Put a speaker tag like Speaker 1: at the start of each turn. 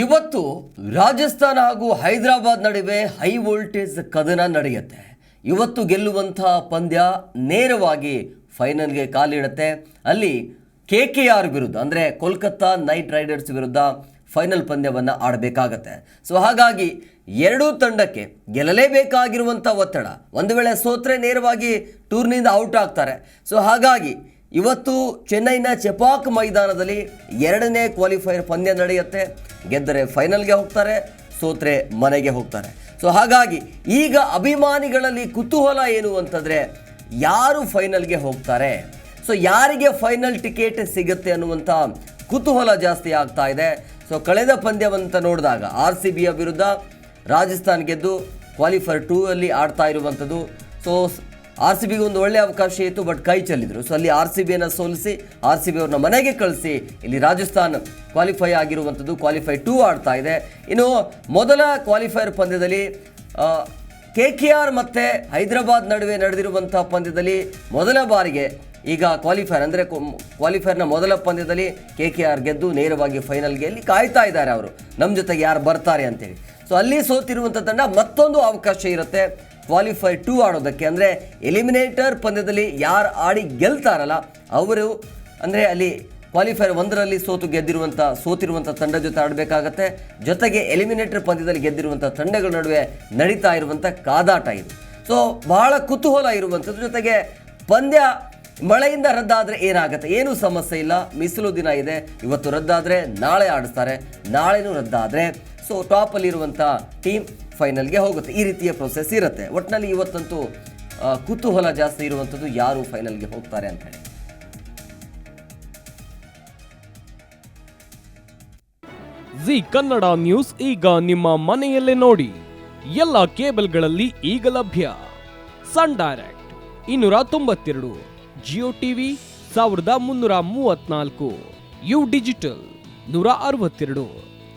Speaker 1: ಇವತ್ತು ರಾಜಸ್ಥಾನ ಹಾಗೂ ಹೈದರಾಬಾದ್ ನಡುವೆ ಹೈ ವೋಲ್ಟೇಜ್ ಕದನ ನಡೆಯುತ್ತೆ. ಇವತ್ತು ಗೆಲ್ಲುವಂಥ ಪಂದ್ಯ ನೇರವಾಗಿ ಫೈನಲ್ಗೆ ಕಾಲಿಡುತ್ತೆ. ಅಲ್ಲಿ ಕೆ ಕೆ ಆರ್ ವಿರುದ್ಧ, ಅಂದರೆ ಕೋಲ್ಕತ್ತಾ ನೈಟ್ ರೈಡರ್ಸ್ ವಿರುದ್ಧ ಫೈನಲ್ ಪಂದ್ಯವನ್ನು ಆಡಬೇಕಾಗತ್ತೆ. ಸೊ ಹಾಗಾಗಿ ಎರಡೂ ತಂಡಕ್ಕೆ ಗೆಲ್ಲಲೇಬೇಕಾಗಿರುವಂಥ ಒತ್ತಡ. ಒಂದು ವೇಳೆ ಸೋತ್ರೆ ನೇರವಾಗಿ ಟೂರ್ನಿಂದ ಔಟ್ ಆಗ್ತಾರೆ. ಸೊ ಹಾಗಾಗಿ ಇವತ್ತು ಚೆನ್ನೈನ ಚೆಪಾಕ್ ಮೈದಾನದಲ್ಲಿ ಎರಡನೇ ಕ್ವಾಲಿಫೈಯರ್ ಪಂದ್ಯ ನಡೆಯುತ್ತೆ. ಗೆದ್ದರೆ ಫೈನಲ್ಗೆ ಹೋಗ್ತಾರೆ, ಸೋತ್ರೆ ಮನೆಗೆ ಹೋಗ್ತಾರೆ. ಸೊ ಹಾಗಾಗಿ ಈಗ ಅಭಿಮಾನಿಗಳಲ್ಲಿ ಕುತೂಹಲ ಏನು ಅಂತಂದರೆ ಯಾರು ಫೈನಲ್ಗೆ ಹೋಗ್ತಾರೆ? ಸೊ ಯಾರಿಗೆ ಫೈನಲ್ ಟಿಕೆಟ್ ಸಿಗುತ್ತೆ ಅನ್ನುವಂಥ ಕುತೂಹಲ ಜಾಸ್ತಿ ಆಗ್ತಾ ಇದೆ. ಸೊ ಕಳೆದ ಪಂದ್ಯವಂತ ನೋಡಿದಾಗ ಆರ್ ಸಿ ಬಿಯ ವಿರುದ್ಧ ರಾಜಸ್ಥಾನ್ ಗೆದ್ದು ಕ್ವಾಲಿಫೈರ್ ಟೂ ಅಲ್ಲಿ ಆಡ್ತಾ ಇರುವಂಥದ್ದು. ಸೊ ಆರ್ ಸಿ ಬಿಗೆ ಒಂದು ಒಳ್ಳೆ ಅವಕಾಶ ಇತ್ತು, ಬಟ್ ಕೈ ಚೆಲ್ಲಿದ್ರು. ಸೊ ಅಲ್ಲಿ ಆರ್ ಸಿ ಬಿಯನ್ನು ಸೋಲಿಸಿ ಆರ್ ಸಿ ಬಿ ಅವ್ರನ್ನ ಮನೆಗೆ ಕಳಿಸಿ, ಇಲ್ಲಿ ರಾಜಸ್ಥಾನ್ ಕ್ವಾಲಿಫೈ ಆಗಿರುವಂಥದ್ದು ಕ್ವಾಲಿಫೈ ಟೂ ಆಡ್ತಾ ಇದೆ. ಇನ್ನು ಮೊದಲ ಕ್ವಾಲಿಫೈಯರ್ ಪಂದ್ಯದಲ್ಲಿ ಕೆ ಕೆ ಆರ್ ಮತ್ತು ಹೈದರಾಬಾದ್ ನಡುವೆ ನಡೆದಿರುವಂಥ ಪಂದ್ಯದಲ್ಲಿ ಮೊದಲ ಬಾರಿಗೆ ಈಗ ಕ್ವಾಲಿಫೈರ್ ಅಂದರೆ ಕ್ವಾಲಿಫೈರ್ನ ಮೊದಲ ಪಂದ್ಯದಲ್ಲಿ ಕೆ ಕೆ ಆರ್ ಗೆದ್ದು ನೇರವಾಗಿ ಫೈನಲ್ಗೆ ಅಲ್ಲಿ ಕಾಯ್ತಾ ಇದ್ದಾರೆ ಅವರು. ನಮ್ಮ ಜೊತೆಗೆ ಯಾರು ಬರ್ತಾರೆ ಅಂತೇಳಿ. ಸೊ ಅಲ್ಲಿ ಸೋತಿರುವಂಥ ತಂಡ ಮತ್ತೊಂದು ಅವಕಾಶ ಇರುತ್ತೆ. ಕ್ವಾಲಿಫೈ ಟೂ ಆಡೋದಕ್ಕೆ ಅಂದರೆ ಎಲಿಮಿನೇಟರ್ ಪಂದ್ಯದಲ್ಲಿ ಯಾರು ಆಡಿ ಗೆಲ್ತಾರಲ್ಲ ಅವರು, ಅಂದರೆ ಅಲ್ಲಿ ಕ್ವಾಲಿಫೈರ್ ಒಂದರಲ್ಲಿ ಸೋತು ಗೆದ್ದಿರುವಂಥ ಸೋತಿರುವಂಥ ತಂಡ ಜೊತೆ ಆಡಬೇಕಾಗತ್ತೆ. ಜೊತೆಗೆ ಎಲಿಮಿನೇಟರ್ ಪಂದ್ಯದಲ್ಲಿ ಗೆದ್ದಿರುವಂಥ ತಂಡಗಳ ನಡುವೆ ನಡೀತಾ ಇರುವಂಥ ಕಾದಾಟ ಇದು. ಸೊ ಬಹಳ ಕುತೂಹಲ ಇರುವಂಥದ್ದು. ಜೊತೆಗೆ ಪಂದ್ಯ ಮಳೆಯಿಂದ ರದ್ದಾದರೆ ಏನಾಗುತ್ತೆ? ಏನೂ ಸಮಸ್ಯೆ ಇಲ್ಲ. ಮೀಸಲು ದಿನ ಇದೆ. ಇವತ್ತು ರದ್ದಾದರೆ ನಾಳೆ ಆಡಿಸ್ತಾರೆ. ನಾಳೆನೂ ರದ್ದಾದರೆ ಸೊ ಟಾಪಲ್ಲಿರುವಂಥ ಟೀಮ್ ಫೈನಲ್ಗೆ ಹೋಗುತ್ತೆ. ಈ ರೀತಿಯ ಪ್ರೊಸೆಸ್ ಇರುತ್ತೆ. ಒಟ್ಟಿನಲ್ಲಿ ಇವತ್ತಂತೂ ಕುತೂಹಲ ಜಾಸ್ತಿ ಇರುವಂಥದ್ದು ಯಾರು ಫೈನಲ್ಗೆ ಹೋಗ್ತಾರೆ ಅಂತ ಹೇಳಿ.
Speaker 2: ಜಿ ಕನ್ನಡ ನ್ಯೂಸ್ ಈಗ ನಿಮ್ಮ ಮನೆಯಲ್ಲೇ ನೋಡಿ. ಎಲ್ಲ ಕೇಬಲ್ಗಳಲ್ಲಿ ಈಗ ಲಭ್ಯ. ಸನ್ ಡೈರೆಕ್ಟ್ ಇನ್ನೂರ ತೊಂಬತ್ತೆರಡು, ಜಿಯೋ ಟಿವಿ ಸಾವಿರದ ಮುನ್ನೂರ ಮೂವತ್ನಾಲ್ಕು ಯು ಡಿಜಿಟಲ್ ನೂರ ಅರವತ್ತೆರಡು.